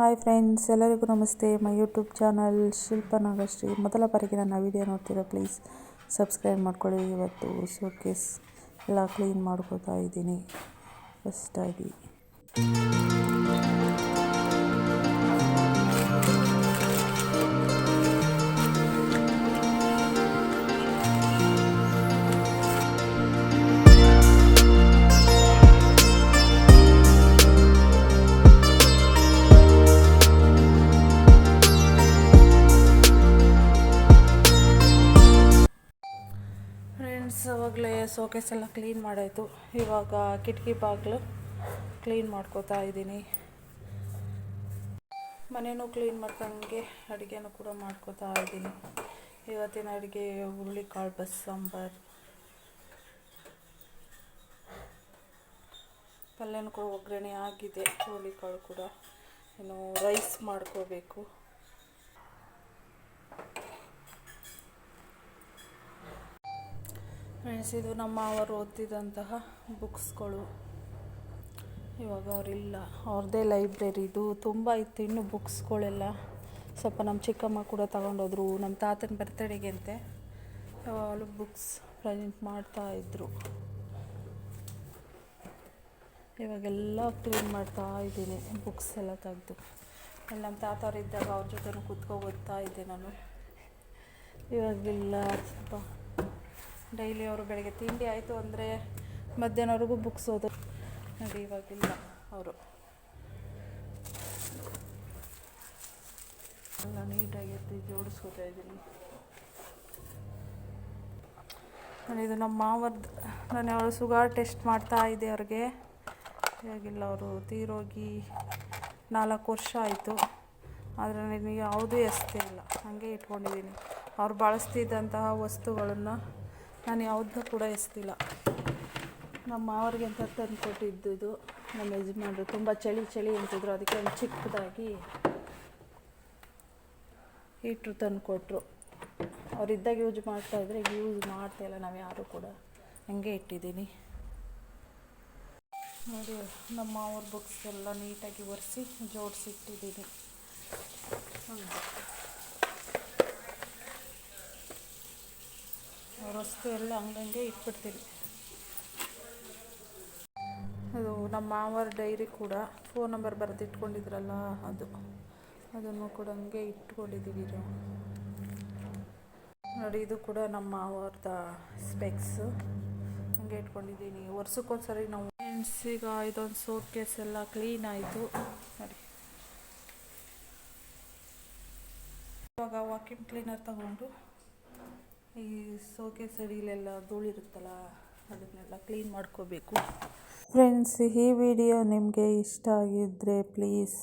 Hi friends, ಎಲ್ಲರಿಗೂ ನಮಸ್ತೆ. My YouTube channel Shilpa Nagashree. ಮೊದಲ ಬಾರಿಗೆ ನನ್ನ ವಿಡಿಯೋ ನೋಡ್ತೀರಾ ಪ್ಲೀಸ್ ಸಬ್ಸ್ಕ್ರೈಬ್ ಮಾಡ್ಕೊಳ್ಳಿ. ಇವತ್ತು ಶೋಕೇಸ್ ಎಲ್ಲ ಕ್ಲೀನ್ ಮಾಡ್ಕೋತಾ ಇದ್ದೀನಿ. ಫಸ್ಟಾಗಿ ಅವಾಗಲೇ ಸೋಕೇಸ್ ಎಲ್ಲ ಕ್ಲೀನ್ ಮಾಡಾಯಿತು. ಇವಾಗ ಕಿಟಕಿ ಬಾಗಿಲು ಕ್ಲೀನ್ ಮಾಡ್ಕೋತಾ ಇದ್ದೀನಿ. ಮನೆಯೂ ಕ್ಲೀನ್ ಮಾಡ್ಕೊಂಗೆ ಅಡುಗೆನೂ ಕೂಡ ಮಾಡ್ಕೋತಾ ಇದ್ದೀನಿ. ಇವತ್ತಿನ ಅಡುಗೆ ಹುರುಳಿಕಾಳು ಬಸ್ ಸಾಂಬಾರು ಪಲ್ಯನೂ ಕೂಡ ಒಗ್ಗರಣೆ ಆಗಿದೆ. ಹುರುಳಿಕಾಳು ಕೂಡ. ಇನ್ನು ರೈಸ್ ಮಾಡ್ಕೋಬೇಕು. ಫ್ರೆಂಡ್ಸ್ ಇದು ನಮ್ಮ ಅವರು ಓದ್ತಿದ್ದಂತಹ ಬುಕ್ಸ್ಗಳು ಇವಾಗ ಅವರಿಲ್ಲ. ಅವ್ರದ್ದೇ ಲೈಬ್ರರಿ ಇದು. ತುಂಬ ಇತ್ತು ಇನ್ನೂ ಬುಕ್ಸ್ಗಳೆಲ್ಲ ಸ್ವಲ್ಪ ನಮ್ಮ ಚಿಕ್ಕಮ್ಮ ಕೂಡ ತಗೊಂಡೋದ್ರು. ನಮ್ಮ ತಾತನ ಬರ್ತಡೆಗೆ ಅಂತೆ. ಯಾವಾಗಲೂ ಬುಕ್ಸ್ ಪ್ರೆಸೆಂಟ್ ಮಾಡ್ತಾ ಇದ್ರು. ಇವಾಗೆಲ್ಲ ಕ್ಲೀನ್ ಮಾಡ್ತಾ ಇದ್ದೀನಿ. ಬುಕ್ಸ್ ಎಲ್ಲ ತೆಗೆದು. ಅಲ್ಲಿ ನಮ್ಮ ತಾತವ್ರು ಇದ್ದಾಗ ಅವ್ರ ಜೊತೆ ಕೂತ್ಕೊ ಓದ್ತಾ ಇದ್ದೆ ನಾನು. ಇವಾಗೆಲ್ಲ ಸ್ವಲ್ಪ ಡೈಲಿ ಅವರು ಬೆಳಗ್ಗೆ ತಿಂಡಿ ಆಯಿತು ಅಂದರೆ ಮಧ್ಯಾಹ್ನವರೆಗೂ ಬುಕ್ಸ್ ಓದೋ. ನೋಡಿ, ಇವಾಗಿಲ್ಲ ಅವರು. ಎಲ್ಲ ನೀಟಾಗಿ ಎತ್ತಿ ಜೋಡಿಸ್ಕೋತಾ ಇದ್ದೀನಿ. ನಾನು ಇದು ನಮ್ಮ ಮಾವದ್ದು ನಾನು ಅವಳು ಸುಗಾರ್ ಟೆಸ್ಟ್ ಮಾಡ್ತಾ ಇದ್ದೆ ಅವ್ರಿಗೆ. ಹೇಗಿಲ್ಲ ಅವರು ತೀರೋಗಿ ನಾಲ್ಕು ವರ್ಷ ಆಯಿತು. ಆದರೆ ನನಗೆ ಯಾವುದೂ ಎಸ್ದೇ ಇಲ್ಲ ಹಾಗೆ ಇಟ್ಕೊಂಡಿದ್ದೀನಿ. ಅವ್ರು ಬಳಸ್ತಿದ್ದಂತಹ ವಸ್ತುಗಳನ್ನು ನಾನು ಯಾವುದನ್ನೂ ಕೂಡ ಎಸ್ತಿಲ್ಲ ನಮ್ಮ ಮಾವರಿಗೆ ಅಂತ ತಂದು ಕೊಟ್ಟಿದ್ದುದು ನಮ್ಮ ಯಜಮಾನ್ರು ತುಂಬ ಚಳಿ ಚಳಿ ಅಂತಿದ್ರು. ಅದಕ್ಕೆ ಒಂದು ಚಿಕ್ಕದಾಗಿ ಹೀಟ್ರು ತಂದು ಕೊಟ್ಟರು ಅವರಿದ್ದಾಗ ಯೂಸ್ ಮಾಡ್ತಾಯಿದ್ರೆ ಈಗ ಯೂಸ್ ಮಾಡ್ತಾಯಿಲ್ಲ ನಾವು ಯಾರು ಕೂಡ ಹಂಗೆ ಇಟ್ಟಿದ್ದೀನಿ. ನೋಡಿ, ನಮ್ಮ ಅವ್ರ ಬುಕ್ಸ್ ಎಲ್ಲ ನೀಟಾಗಿ ಒರೆಸಿ ಜೋಡಿಸಿಟ್ಟಿದ್ದೀನಿ. ವಸ್ತು ಎಲ್ಲ ಹಂಗಂಗೆ ಇಟ್ಬಿಡ್ತೀನಿ ಅದು ನಮ್ಮ ಮಾವರ ಡೈರಿ ಕೂಡ ಫೋನ್ ನಂಬರ್ ಬರೆದು ಇಟ್ಕೊಂಡಿದ್ರಲ್ಲ ಅದು. ಅದನ್ನು ಕೂಡ ಹಂಗೆ ಇಟ್ಕೊಂಡಿದ್ದೀವಿ ನೋಡಿ, ಇದು ಕೂಡ ನಮ್ಮ ಮಾವರ್ದ ಸ್ಪೆಕ್ಸು ಹಂಗೆ ಇಟ್ಕೊಂಡಿದ್ದೀನಿ. ವರ್ಷಕ್ಕೊಂದ್ಸರಿ ನಾವು ಫ್ರೆಂಡ್ಸ್ ಈಗ ಇದೊಂದು ಸೋಪ್ ಕೇಸ್ ಎಲ್ಲ ಕ್ಲೀನ್ ಆಯಿತು. ನೋಡಿ. ಇವಾಗ ವಾಕಿಂಗ್ ಕ್ಲೀನರ್ ತಗೊಂಡು ಈ ಸೋಕೆ ಸಡಿಲೆಲ್ಲ ಧೂಳಿರುತ್ತಲ್ಲ ಅದನ್ನೆಲ್ಲ ಕ್ಲೀನ್ ಮಾಡ್ಕೋಬೇಕು. ಫ್ರೆಂಡ್ಸ್ ಈ ವಿಡಿಯೋ ನಿಮಗೆ ಇಷ್ಟ ಆಗಿದ್ದರೆ ಪ್ಲೀಸ್